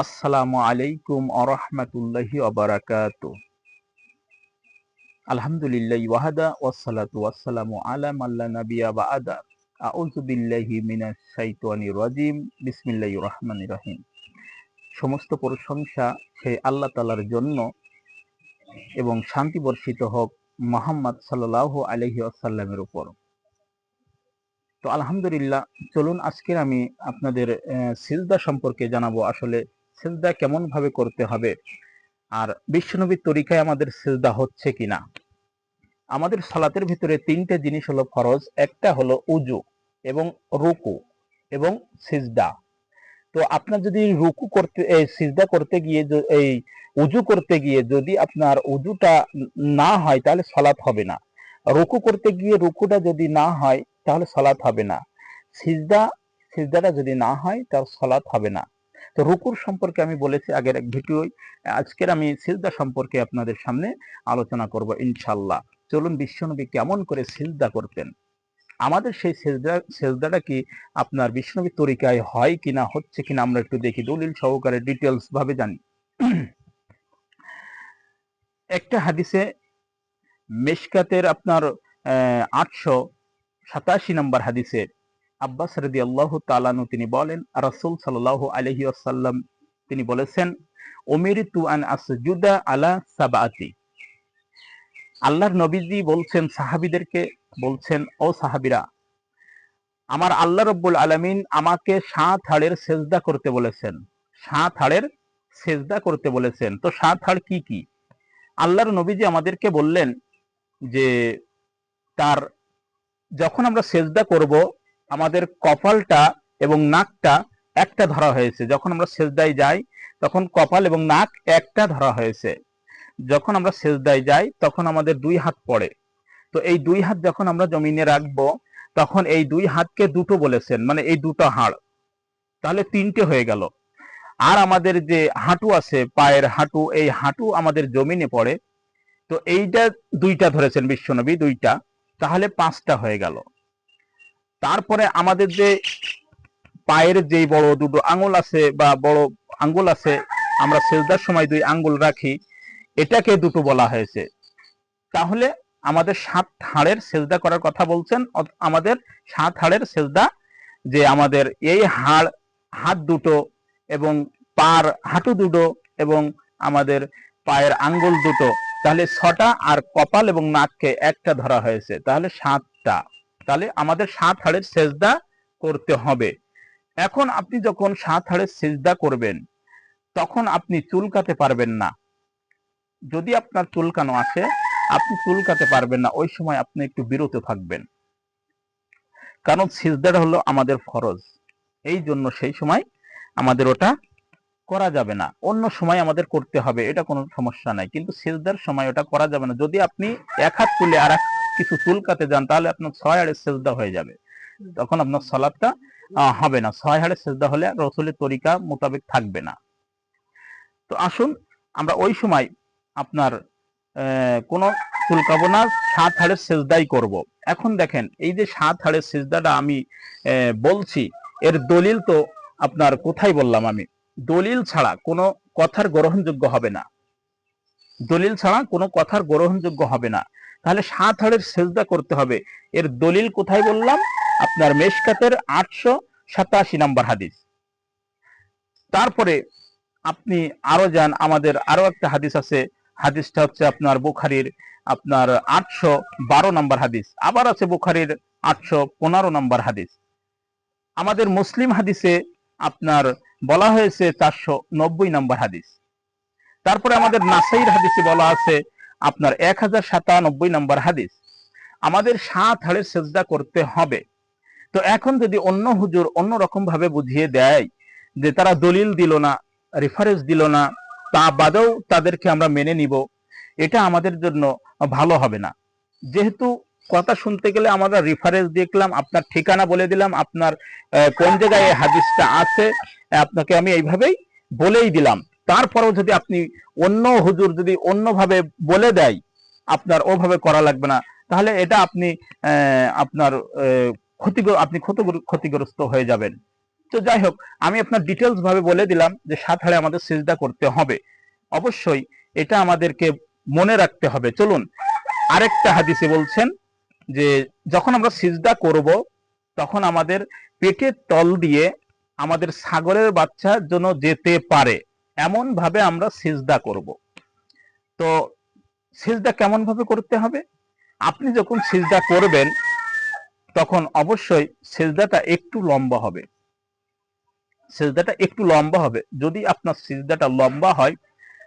আসসালামু আলাইকুম আরহামাতুল্লাহি আবারাকাতু আলহামদুলিল্লাহ ওয়াহাদা ওয়াসসালাতু ওয়াসসালামু আলা মাল্লা নাবিয়া বাআদা আউযু বিল্লাহি মিনাশ শাইতানির রাজিম। বিসমিল্লাহির রহমানির রহিম। সমস্ত প্রশংসা সেই আল্লাহ তাআলার জন্য এবং শান্তি বর্ষিত হোক মোহাম্মদ সাল্লাল্লাহু আলাইহি ওয়াসাল্লামের উপর। তো আলহামদুলিল্লাহ, চলুন আজকের আমি আপনাদের সিজদা সম্পর্কে জানাব। আসলে সিজদা কেমন ভাবে করতে হবে? আর বিশ্বনবীর তরিকায় আমাদের সিজদা হচ্ছে কিনা? আমাদের সালাতের ভিতরে তিনটে জিনিস হলো ফরজ, একটা হলো উজু এবং রুকু এবং সিজদা। তো আপনার যদি রুকু করতে সিজদা করতে গিয়ে এই উজু করতে গিয়ে যদি আপনার উজুটা না হয়, তাহলে সালাত হবে না। রুকু করতে গিয়ে রুকুটা যদি না হয়, তাহলে সালাত হবে না। সিজদা, সিজদাটা যদি না হয়, তাহলে সালাত হবে না। তো রুকুর সম্পর্কে আমি বলেছি আগের এক ভিডিওই আজকের আমি সিজদা সম্পর্কে আপনাদের সামনে আলোচনা করব ইনশাল্লাহ চলুন বিশ্বনবী কেমন করে সিজদা করতেন? আমাদের সেই সেজদা সেজদাটা কি আপনার বিষ্ণবীর তরিকায় হয় কিনা, হচ্ছে কিনা আমরা একটু দেখি, দলিল সহকারে ডিটেলস ভাবে জানি। একটা হাদিসে মেশকাতের আপনার আটশো সাতাশি নম্বর হাদিসে আব্বাস রদি আল্লাহ তালানু তিনি বলেন, রাসুল সাল্লাহ আলহি আসাল্লাম তিনি বলেছেন ওমের তু আন আসজুদা আলা সাবাতি আল্লাহর নবীজি বলছেন, সাহাবিদেরকে বলছেন, ও সাহাবিরা, আমার আল্লাহ রব্বুল আলমিন আমাকে সাত হাড়ের সেজদা করতে বলেছেন। সাত হাড়ের সেজদা করতে বলেছেন। তো সাত হাড় কি কি? আল্লাহর নবীজি আমাদেরকে বললেন যে, তার যখন আমরা সেজদা করব আমাদের কপালটা এবং নাকটা একটা ধরা হয়েছে। যখন আমরা সেজদায় যাই, তখন কপাল এবং নাক একটা ধরা হয়েছে। যখন আমরা সেজদায় যাই, তখন আমাদের দুই হাত পড়ে। তো এই দুই হাত যখন আমরা জমিনে রাখব, তখন এই দুই হাতকে দুটো বলেছেন মানে এই দুটো হাড়। তাহলে তিনটে হয়ে গেল। আর আমাদের যে হাঁটু আছে, পায়ের হাঁটু, এই হাঁটু আমাদের জমিনে পড়ে। তো এইটা দুইটা ধরেছেন বিশ্বনবী, দুইটা। তাহলে পাঁচটা হয়ে গেল। তারপরে আমাদের যে পায়ের যে বড় দুটো আঙ্গুল আছে বা বড় আঙ্গুল আছে, আমরা সেজদার সময় দুই আঙ্গুল রাখি, এটাকে দুটো বলা হয়েছে। তাহলে আমাদের সাত হাড়ের সেজদা করার কথা বলছেন আমাদের সাত হাড়ের সেজদা যে আমাদের এই হাড়, হাত দুটো এবং পার হাঁটু দুটো এবং আমাদের পায়ের আঙ্গুল দুটো। তাহলে ছটা আর কপাল এবং নাককে একটা ধরা হয়েছে। তাহলে সাতটা। তাহলে আমাদের সাত হাড়ের সেজদা করতে হবে। এখন আপনি যখন সাত হাড়ের সেজদা করবেন, তখন আপনি চুলকাতে পারবেন না। যদি আপনার চুলকানো আসে, আপনি চুলকাতে পারবেন না, ওই সময় আপনি একটু বিরত থাকবেন। কারণ সিজদাটা হলো আমাদের ফরজ। এই জন্য সেই সময় আমাদের ওটা করা যাবে না। অন্য সময় আমাদের করতে হবে, এটা কোনো সমস্যা নাই। কিন্তু সিজদার সময় ওটা করা যাবে না। যদি আপনি এক হাত তুলে আর কিছু চুলকাতে যান তাহলে আপনার ছয় হাড়ের সেজদা হয়ে যাবে। তখন আপনার সলাদটা আহ, হবে না। ছয় হাড়ের সেজদা হলে রসুলের তরিকা মোতাবেক থাকবে না। তো আসুন আমরা ওই সময় আপনার কোনো চুলকাবো না সাত হাড়ের সেজদাই করব। এখন দেখেন এই যে সাত হাড়ের সেজদাটা আমি বলছি এর দলিল তো আপনার কোথায় বললাম আমি? দলিল ছাড়া কোনো কথার গ্রহণযোগ্য হবে না। দলিল ছাড়া কোনো কথার গ্রহণযোগ্য হবে না। তাহলে সাত হাড়ের সেজদা করতে হবে। এর দলিল কোথায় বললাম? আপনার মেশকাতের আটশো সাতাশি নাম্বার হাদিস। তারপরে আপনি আরও যান, আমাদের আরও একটা হাদিস আছে। হাদিসটা হচ্ছে আপনার বুখারির আপনার আটশো বারো নাম্বার হাদিস। আবার আছে বুখারির আটশো পনেরো নম্বর হাদিস। আমাদের মুসলিম হাদিসে আপনার বলা হয়েছে চারশো নব্বই নম্বর হাদিস। তারপরে আমাদের নাসাইর হাদিসে বলা আছে আপনার এক হাজার সাতানব্বই নম্বর হাদিস। আমাদের সাত হাড়ের সেজদা করতে হবে। তো এখন যদি অন্য হুজুর অন্য রকম ভাবে বুঝিয়ে দেয় যে তারা দলিল দিল না রেফারেন্স দিল না, তা বাদেও তাদেরকে আমরা মেনে নিব, এটা আমাদের জন্য ভালো হবে না। যেহেতু কথা শুনতে গেলে আমরা রেফারেন্স দেখলাম, আপনার ঠিকানা বলে দিলাম, আপনার কোন জায়গায় হাদিসটা আছে, আপনাকে আমি এইভাবেই বলেই দিলাম। তারপরেও যদি আপনি অন্য হুজুর যদি অন্যভাবে বলে দেয়, আপনার ওভাবে করা লাগবে না। তাহলে এটা আপনি আপনার ক্ষতিগ্র আপনি ক্ষতিগ্র- ক্ষতিগ্রস্ত হয়ে যাবেন। তো যাই হোক, আমি আপনার ডিটেলস ভাবে বলে দিলাম যে সাত হাড়ে আমাদের সিজদা করতে হবে। অবশ্যই এটা আমাদেরকে মনে রাখতে হবে। চলুন, আরেকটা হাদিসে বলছেন যে যখন আমরা সিজদা করব, তখন আমাদের পেটের তল দিয়ে আমাদের সাগরের বাচ্চা যেন যেতে পারে। এমন ভাবে আমরা সিজদা করব। তো সিজদা কেমন ভাবে করতে হবে? আপনি যখন সিজদা করবেন, তখন অবশ্যই সিজদাটা একটু লম্বা হবে। সিজদাটা একটু লম্বা হবে। যদি আপনার সিজদাটা লম্বা হয়,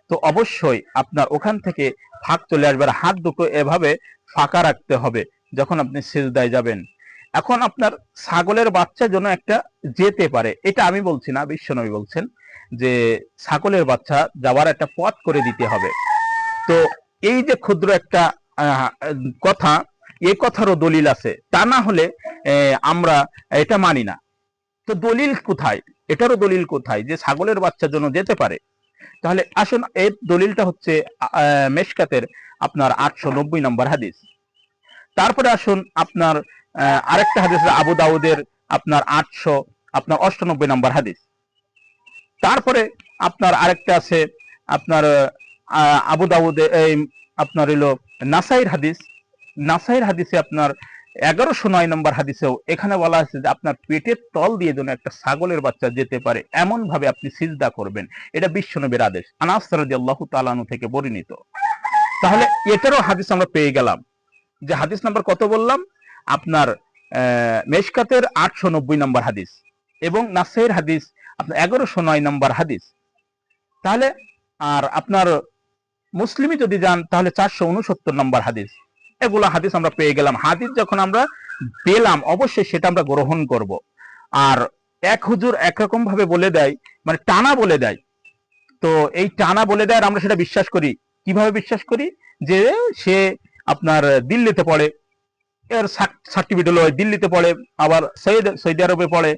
তো অবশ্যই আপনার ওখান থেকে ফাঁক চলে আসবে হাত দুটো এভাবে ফাঁকা রাখতে হবে যখন আপনি সিজদায় যাবেন। এখন আপনার ছাগলের বাচ্চা যেন একটা যেতে পারে, এটা আমি বলছি না, বিশ্বনবী বলছেন যে ছাগলের বাচ্চা যাওয়ার একটা পথ করে দিতে হবে। তো এই যে ক্ষুদ্র একটা কথা এই কথারও দলিল আছে। তা না হলে আমরা এটা মানি না। তো দলিল কোথায়? এটারও দলিল কোথায় যে ছাগলের বাচ্চা জন্য যেতে পারে? তাহলে আসুন, এর দলিলটা হচ্ছে মেশকাতের আপনার আটশো নব্বই নম্বর হাদিস। তারপরে আসুন আপনার আরেকটা হাদিস আবু দাউদের আপনার আটশো, আপনার অষ্টানব্বই নম্বর হাদিস। তারপরে আপনার আরেকটা আছে, আপনার আবু দাউদে, এই আপনার হইল নাসাইর হাদিস। নাসাইর হাদিসে আপনার এগারোশো নয় নম্বর হাদিসেও এখানে বলা আছে যে আপনার পেটের তল দিয়ে যেন একটা ছাগলের বাচ্চা যেতে পারে এমন ভাবে আপনি সিজদা করবেন। এটা বিশ্বনবীর আদেশ, আনাস রাদিয়াল্লাহু তাআলাহু থেকে বর্ণিত। তাহলে এটারও হাদিস আমরা পেয়ে গেলাম। যে হাদিস নাম্বার কত বললাম? আপনার মেশকাতের আটশো নব্বই নম্বর হাদিস এবং নাসের হাদিস আপনার এগারোশো নয় নম্বর হাদিস। তাহলে, আর আপনার মুসলিমই যদি যান, তাহলে চারশো উনসত্তর নম্বর হাদিস। এগুলো হাদিস আমরা পেয়ে গেলাম। হাদিস যখন আমরা পেলাম, অবশ্যই সেটা আমরা গ্রহণ করব। আর এক হুজুর একরকম ভাবে বলে দেয় মানে টানা বলে দেয়। তো এই টানা বলে দেয় আর আমরা সেটা বিশ্বাস করি। কীভাবে বিশ্বাস করি? যে সে আপনার দিল্লিতে পড়ে এর সার্টিফিকেট হলো দিল্লিতে পড়ে, আবার সৈয়দ, সৌদি আরবে পড়ে।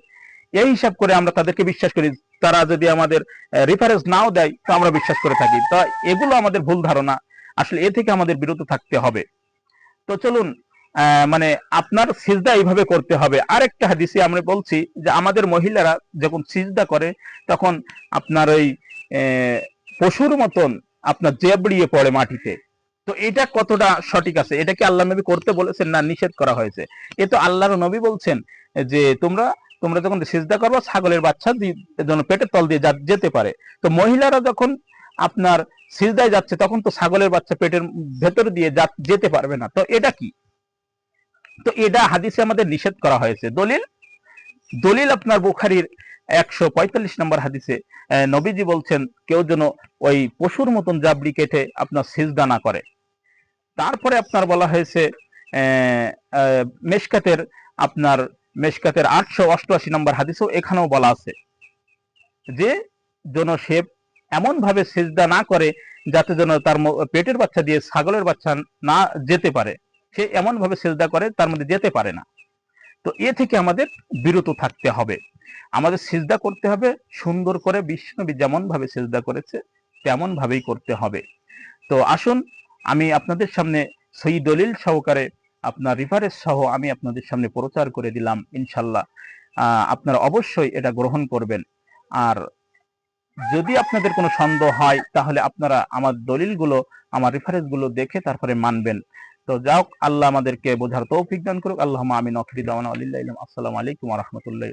এই হিসাব করে আমরা তাদেরকে বিশ্বাস করি। তারা যদি আমাদের রেফারেন্স নাও দেয়, তো আমরা বিশ্বাস করে থাকি। তা এগুলো আমাদের ভুল ধারণা। আসলে এ থেকে আমাদের বিরত থাকতে হবে। তো চলুন মানে আপনার সিজদা এইভাবে করতে হবে। আরেকটা হাদিসে আমরা বলছি যে আমাদের মহিলারা যখন সিজদা করে, তখন আপনার ওই পশুর মতন আপনার জেবড়িয়ে পড়ে মাটিতে। তো এটা কতটা সঠিক আছে? এটা কি আল্লাহ নবী করতে বলেছেন না নিষেধ করা হয়েছে? এ তো আল্লাহর নবী বলছেন যে, তোমরা তোমরা যখন সিজদা করবে, ছাগলের বাচ্চা যেন পেটের তল দিয়ে যেতে পারে। তো মহিলারা যখন আপনার সিজদায় যাচ্ছে, তখন তো ছাগলের বাচ্চা পেটের ভেতর দিয়ে যেতে পারবে না। তো এটা কি? তো এটা হাদিসে আমাদের নিষেধ করা হয়েছে। দলিল? দলিল আপনার বুখারির একশো পঁয়তাল্লিশ নম্বর হাদিসে নবীজি বলছেন, কেউ যেন ওই পশুর মতন জাবড়ি কেটে আপনার সিজদা না করে। তারপরে আপনার বলা হয়েছে মেশকাতের আপনার মেশকাতের আটশো অষ্টআশি নম্বর হাদিসও এখানেও বলা আছে যে, যেন সে এমন ভাবে সেজদা না করে যাতে যেন তার পেটের বাচ্চা দিয়ে ছাগলের বাচ্চা না যেতে পারে। সে এমন ভাবে সেজদা করে, তার মধ্যে যেতে পারে না। তো এ থেকে আমাদের বিরত থাকতে হবে। আমাদের সেজদা করতে হবে, সুন্দর করে বিষ্ণবী যেমন ভাবে সিজদা করেছে তেমন ভাবেই করতে হবে। তো আসুন আমি আপনাদের সামনে সেই দলিল সহকারে আপনার রিফারেন্স সহ আমি আপনাদের সামনে প্রচার করে দিলাম, ইনশাল্লাহ। আপনারা অবশ্যই এটা গ্রহণ করবেন। আর যদি আপনাদের কোনো সন্দেহ হয়, তাহলে আপনারা আমার দলিলগুলো, আমার রেফারেন্সগুলো দেখে তারপরে মানবেন। তো যা হোক আল্লাহ আমাদেরকে বোঝার তৌফিক দান করুক। আল্লাহ আমিন। অখিরি দাওয়ানা আলিল্লাহ আসসালামু আলাইকুম রহমতুল্লাহ